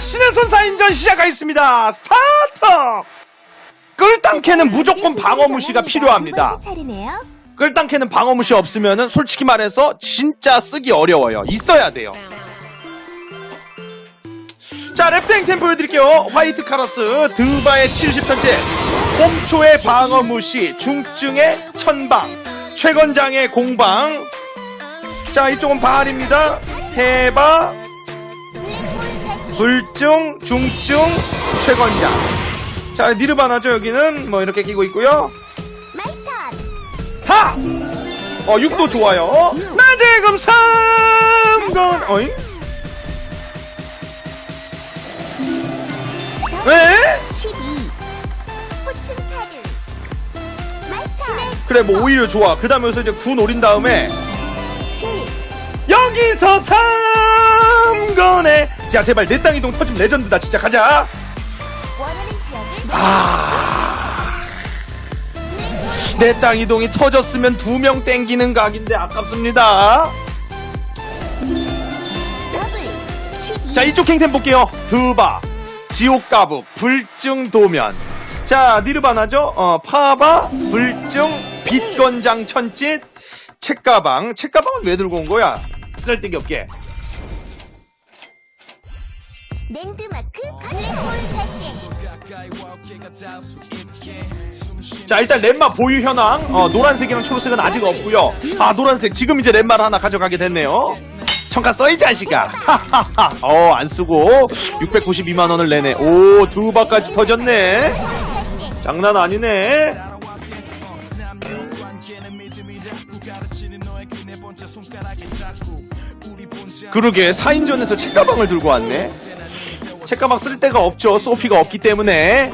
신의 손 4인전 시작하겠습니다. 스타트! 끌당캐는 무조건 방어무시가 필요합니다. 끌당캐는 방어무시 없으면은 솔직히 말해서 진짜 쓰기 어려워요. 있어야 돼요. 자, 랩탱템 보여드릴게요. 화이트 카라스, 드바의 70편째, 홈초의 방어무시, 중증의 천방, 최건장의 공방. 자, 이쪽은 바알입니다. 해바, 불중, 중증, 최건장. 자, 니르바나죠, 여기는. 뭐, 이렇게 끼고 있고요. 마이턴 4! 어, 6도 좋아요. 나 지금 3건, 어잉? 왜? 12 포춘 카드 그래, 뭐, 오히려 좋아. 그 다음에 여기서 이제 9 노린 다음에, 7 여기서 3건에, 자, 제발 내 땅 이동 터지면 레전드다. 진짜 가자. 원하는 지역을 아. 내 땅 이동이 터졌으면 두 명 땡기는 각인데 아깝습니다. 더블 12 자, 이쪽 킹템 볼게요. 드바, 지옥가부, 불증 도면. 자, 니르바나죠? 어, 파바, 불증, 빛건장 천짓, 책가방. 책가방은 왜 들고 온 거야? 쓸데기 없게. 랜드마크 블랙홀 탈진 자, 일단 렘마 보유 현황. 어, 노란색이랑 초록색은 아직 없고요. 아, 노란색. 지금 이제 렘마를 하나 가져가게 됐네요. 청가 써이 자식아. 하하하. 어, 안 쓰고 692만 원을 내네. 오, 두 바까지 터졌네. 장난 아니네. 그러게 4인전에서 책가방을 들고 왔네. 책가방 쓸 데가 없죠. 소피가 없기 때문에.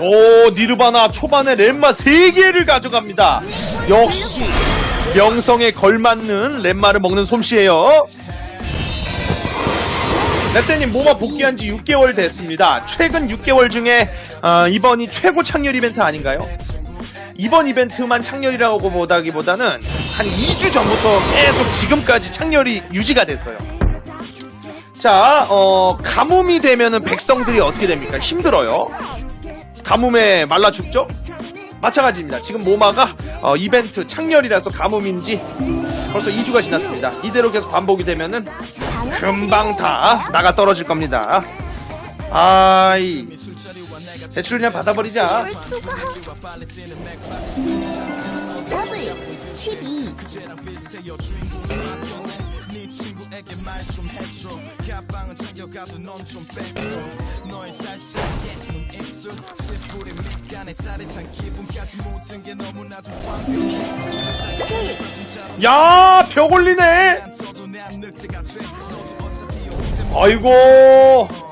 오 니르바나 초반에 렘마 3개를 가져갑니다 역시 명성에 걸맞는 렘마를 먹는 솜씨예요 랩대님 모마 복귀한 지 6개월 됐습니다 최근 6개월 중에 어, 이번이 최고 창렬 이벤트 아닌가요? 이번 이벤트만 창렬이라고 보다기보다는 한 2주 전부터 계속 지금까지 창렬이 유지가 됐어요 자, 어, 가뭄이 되면은 백성들이 어떻게 됩니까? 힘들어요. 가뭄에 말라 죽죠? 마찬가지입니다. 지금 모마가 어, 이벤트 창렬이라서 가뭄인지 벌써 2주가 지났습니다. 이대로 계속 반복이 되면은 금방 다 나가 떨어질 겁니다. 아이 받아버리자. 수가 더블 12 야, 벽 올리네. 아이고.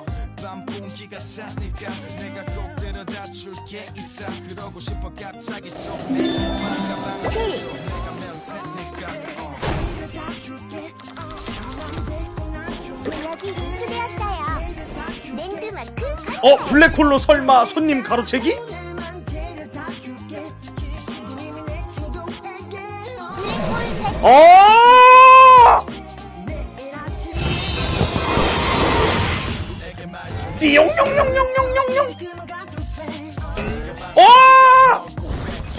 여기 수되었어요 랜드마크 한살 어, 블랙홀로 설마 손님 가로채기? 어! 띠용용용용용용용. 어!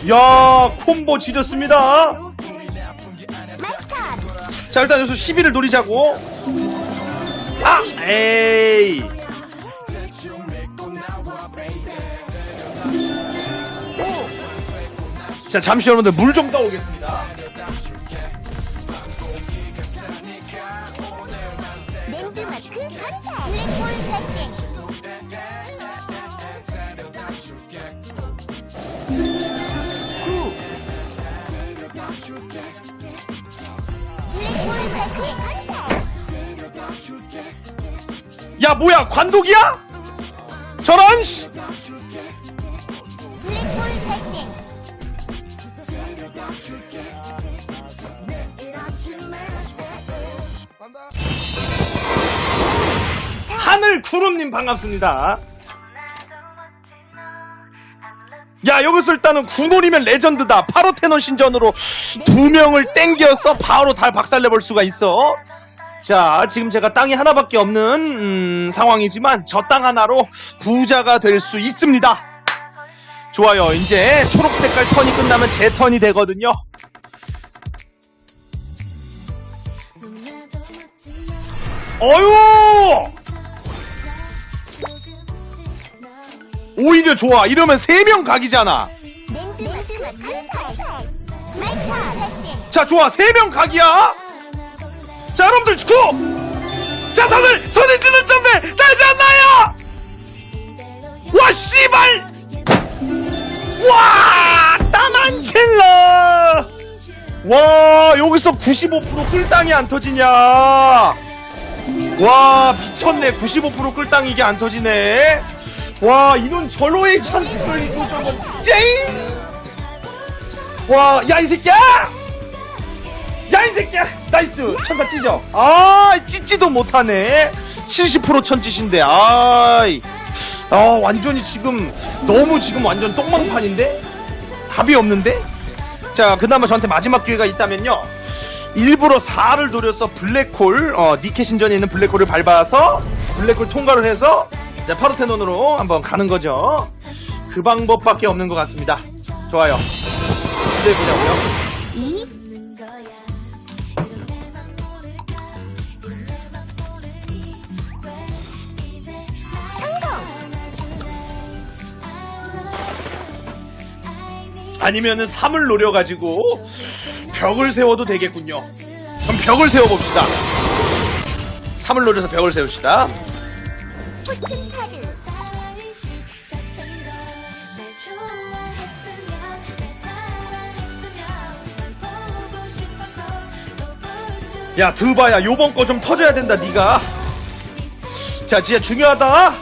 야, 콤보 지렸습니다. 자, 일단 여기서 12를 노리자고. 아! 에이. 자, 잠시 여러분들 물 좀 떠오겠습니다. 야, 뭐야, 관독이야? 저런, 씨! 하늘 구름님 반갑습니다. 야, 여기서 일단은 구놀이면 레전드다. 파로 테논 신전으로 두 명을 땡겨서 바로 달 박살내볼 수가 있어. 자, 지금 제가 땅이 하나밖에 없는 음, 상황이지만 저 땅 하나로 부자가 될 수 있습니다. 좋아요. 이제 초록 색깔 턴이 끝나면 제 턴이 되거든요. 어유! 오히려 좋아. 이러면 세 명 각이잖아. 자, 좋아. 세 명 각이야. 자, 여러분들 고! 자, 다들 손에 찌는 점에 달지 않나요? 와, 씨발! 와, 땅안 칠러! 와, 여기서 95% 끌땅이 안 터지냐? 와, 미쳤네. 95% 끌땅 이게 안 터지네. 와, 이런 절호의 찬스를 이거 저거, 쨍! 와, 야, 이 새끼야! 야, 이 새끼야! 나이스! 천사 찢어! 아, 찢지도 못하네! 70% 천짓인데, 아이. 아, 완전히 지금, 너무 지금 완전 똥망판인데? 답이 없는데? 자, 그나마 저한테 마지막 기회가 있다면요. 일부러 4를 노려서 블랙홀, 어, 니케 신전에 있는 블랙홀을 밟아서 블랙홀 통과를 해서 이제 파르테논으로 한번 가는 거죠. 그 방법밖에 없는 것 같습니다. 좋아요. 시도해보자고요. 2 아니면은 3을 노려가지고 벽을 세워도 되겠군요. 그럼 벽을 세워봅시다. 3을 노려서 벽을 세웁시다. 야 드바야 요번 거 좀 터져야 된다 네가. 자 진짜 중요하다.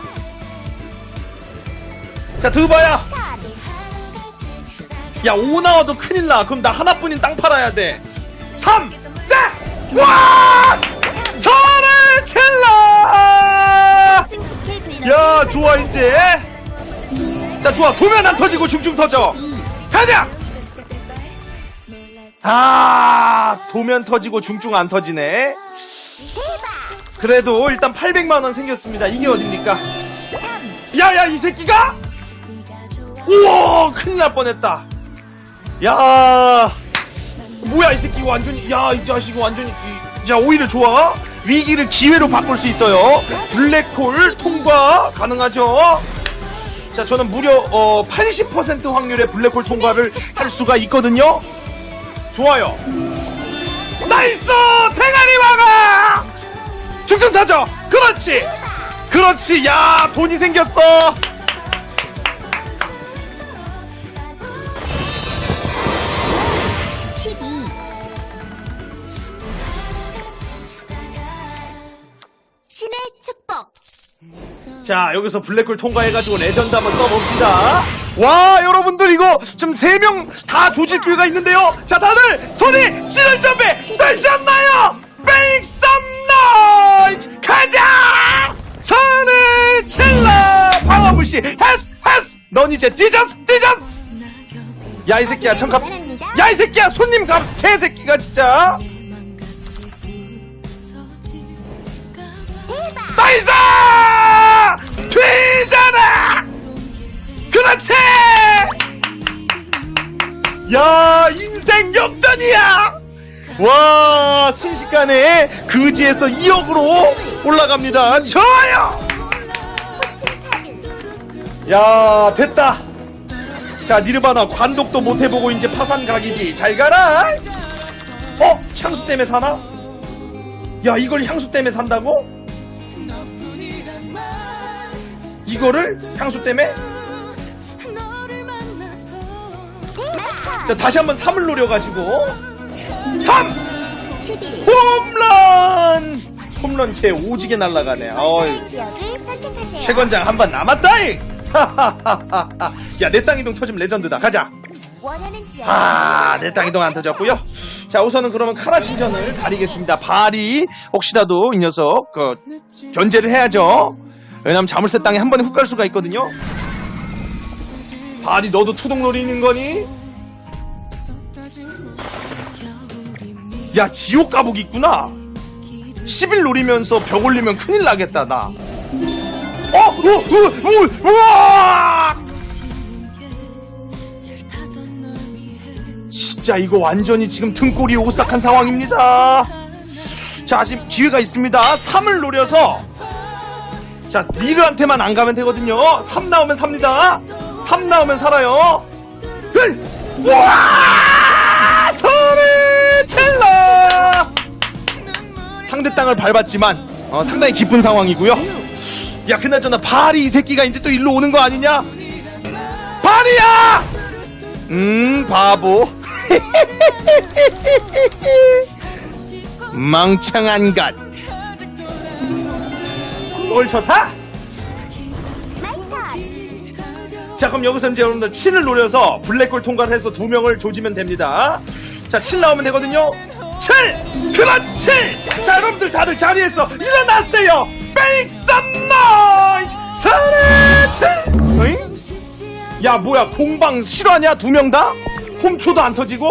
자 드바야. 야 5 나와도 큰일 나. 그럼 나 하나뿐인 땅 팔아야 돼. 3. 자! 와! 선을 블러 야 좋아 이제. 자 좋아 도면 안 터지고 중중 터져. 가자! 아, 도면 터지고 중중 안 터지네. 그래도 일단 800만원 생겼습니다. 이게 어딥니까? 야, 야, 이 새끼가? 우와, 큰일 날 뻔했다. 야, 뭐야, 이 새끼 완전히, 야, 이 자식 완전히, 이- 자, 오히려 좋아. 위기를 기회로 바꿀 수 있어요. 블랙홀 통과 가능하죠? 자, 저는 무려, 어, 80% 확률의 블랙홀 통과를 할 수가 있거든요? 좋아요. 나이스! 대가리 막아! 중중 타죠! 그렇지! 그렇지! 야, 돈이 생겼어! 신의 축복 자, 여기서 블랙홀 통과해가지고 레전드 한번 써봅시다. 와, 여러분들 이거 지금 3명 다 조질 기회가 있는데요. 자, 다들 손이 찌를 점에 되셨나요? Make some noise! 가자! 선을 칠러! 파워부시! 헤스! 헤스! 넌 이제 뒤졌어! 뒤졌어! 야, 이 새끼야, 청갑. 야, 이 새끼야, 손님 감, 개새끼가 진짜! 나이스! 그렇지! 야, 인생 역전이야! 와, 순식간에 그지에서 2억으로 올라갑니다. 좋아요! 야, 됐다! 자, 니르바나 관독도 못 해보고 이제 파산 각이지. 잘 가라! 어? 향수 때문에 사나? 야, 이걸 향수 때문에 산다고? 이거를 향수 때문에? 자, 다시 한번 3을 노려가지고 3! 11 홈런! 홈런 걔 오지게 날아가네. 어이. 최권장 한 번 남았다잉! 야, 내 땅 이동 터지면 레전드다. 가자! 아, 내 땅 이동 안 터졌고요. 자, 우선은 그러면 카라 신전을 가리겠습니다. 발이 혹시라도 이 녀석 그 견제를 해야죠. 왜냐면 자물쇠 땅에 한 번에 훅 갈 수가 있거든요. 발이 너도 투동 노리는 거니? 야, 지옥 가복 있구나. 10일 노리면서 벽 올리면 큰일 나겠다, 나. 어, 우, 우, 우, 우와! 진짜 이거 완전히 지금 등골이 오싹한 상황입니다. 자, 지금 기회가 있습니다. 3을 노려서 자, 리르한테만 안 가면 되거든요. 3 나오면 삽니다. 3 나오면 살아요. 으이! 우와! 소리 질러! 상대 땅을 밟았지만 어, 상당히 기쁜 상황이고요. 야, 그나저나 바리 이 새끼가 이제 또 일로 오는 거 아니냐? 바리야! 음, 바보. 망창한 것. 골 좋다? 자, 그럼 여기서 이제 여러분들 7을 노려서 블랙골 통과를 해서 두 명을 조지면 됩니다. 자, 7 나오면 되거든요. 7! 그렇지! 자, 여러분들 다들 자리에서 일어났어요! Make some noise! 사례 7! 어잉? 야, 뭐야, 공방 실화냐? 두 명 다? 홈초도 안 터지고?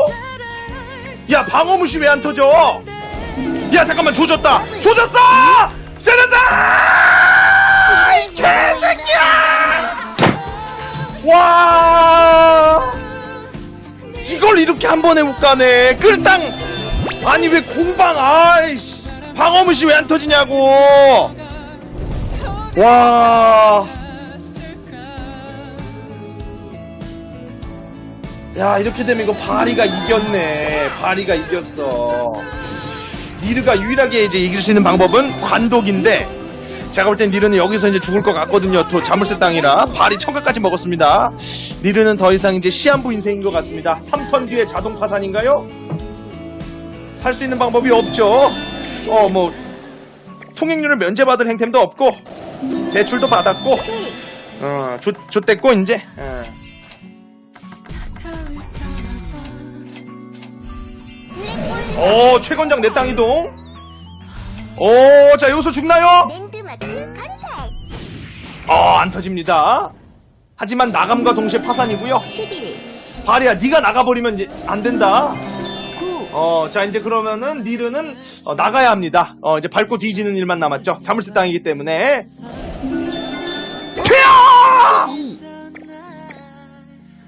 야, 방어무시 왜 안 터져? 야, 잠깐만, 조졌다! 조졌어! 조졌어! 이 개새끼야! 와! 이걸 이렇게 한 번에 못 가네. 끌땅! 아니, 왜 공방, 아이씨. 방어무시 왜 안 터지냐고! 와. 야, 이렇게 되면 이거 바리가 이겼네. 바리가 이겼어. 니르가 유일하게 이제 이길 수 있는 방법은 관독인데, 제가 볼 땐 니르는 여기서 이제 죽을 것 같거든요. 또 자물쇠 땅이라. 발이 청각까지 먹었습니다. 니르는 더 이상 이제 시한부 인생인 것 같습니다. 3턴 뒤에 자동 파산인가요? 살수 있는 방법이 없죠. 어, 뭐, 통행료를 면제받을 행템도 없고, 대출도 받았고, 어, 조, 좆됐고, 이제. 어. 오, 최건장 내 땅 이동. 오, 자, 여기서 죽나요? 랜드마크 건설 어, 안 터집니다. 하지만 나감과 동시에 파산이고요. 11 바리야, 네가 나가버리면 이제 안 된다. 9 어, 자, 이제 그러면은 니르는 어, 나가야 합니다. 어, 이제 밟고 뒤지는 일만 남았죠. 자물쇠 땅이기 때문에. 튀어! 2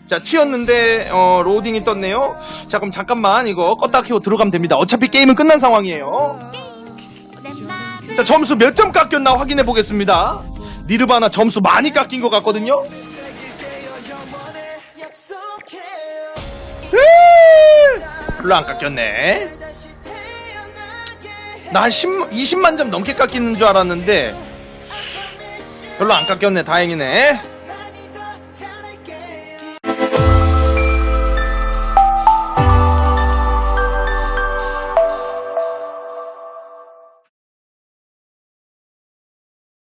자, 튀었는데, 어, 로딩이 떴네요. 자, 그럼 잠깐만, 이거 껐다 켜고 들어가면 됩니다. 어차피 게임은 끝난 상황이에요. 자, 점수 몇 점 깎였나 확인해 보겠습니다. 니르바나 점수 많이 깎인 것 같거든요. 별로 안 깎였네. 나한 10, 20만 점 넘게 깎이는 줄 알았는데, 별로 안 깎였네. 다행이네.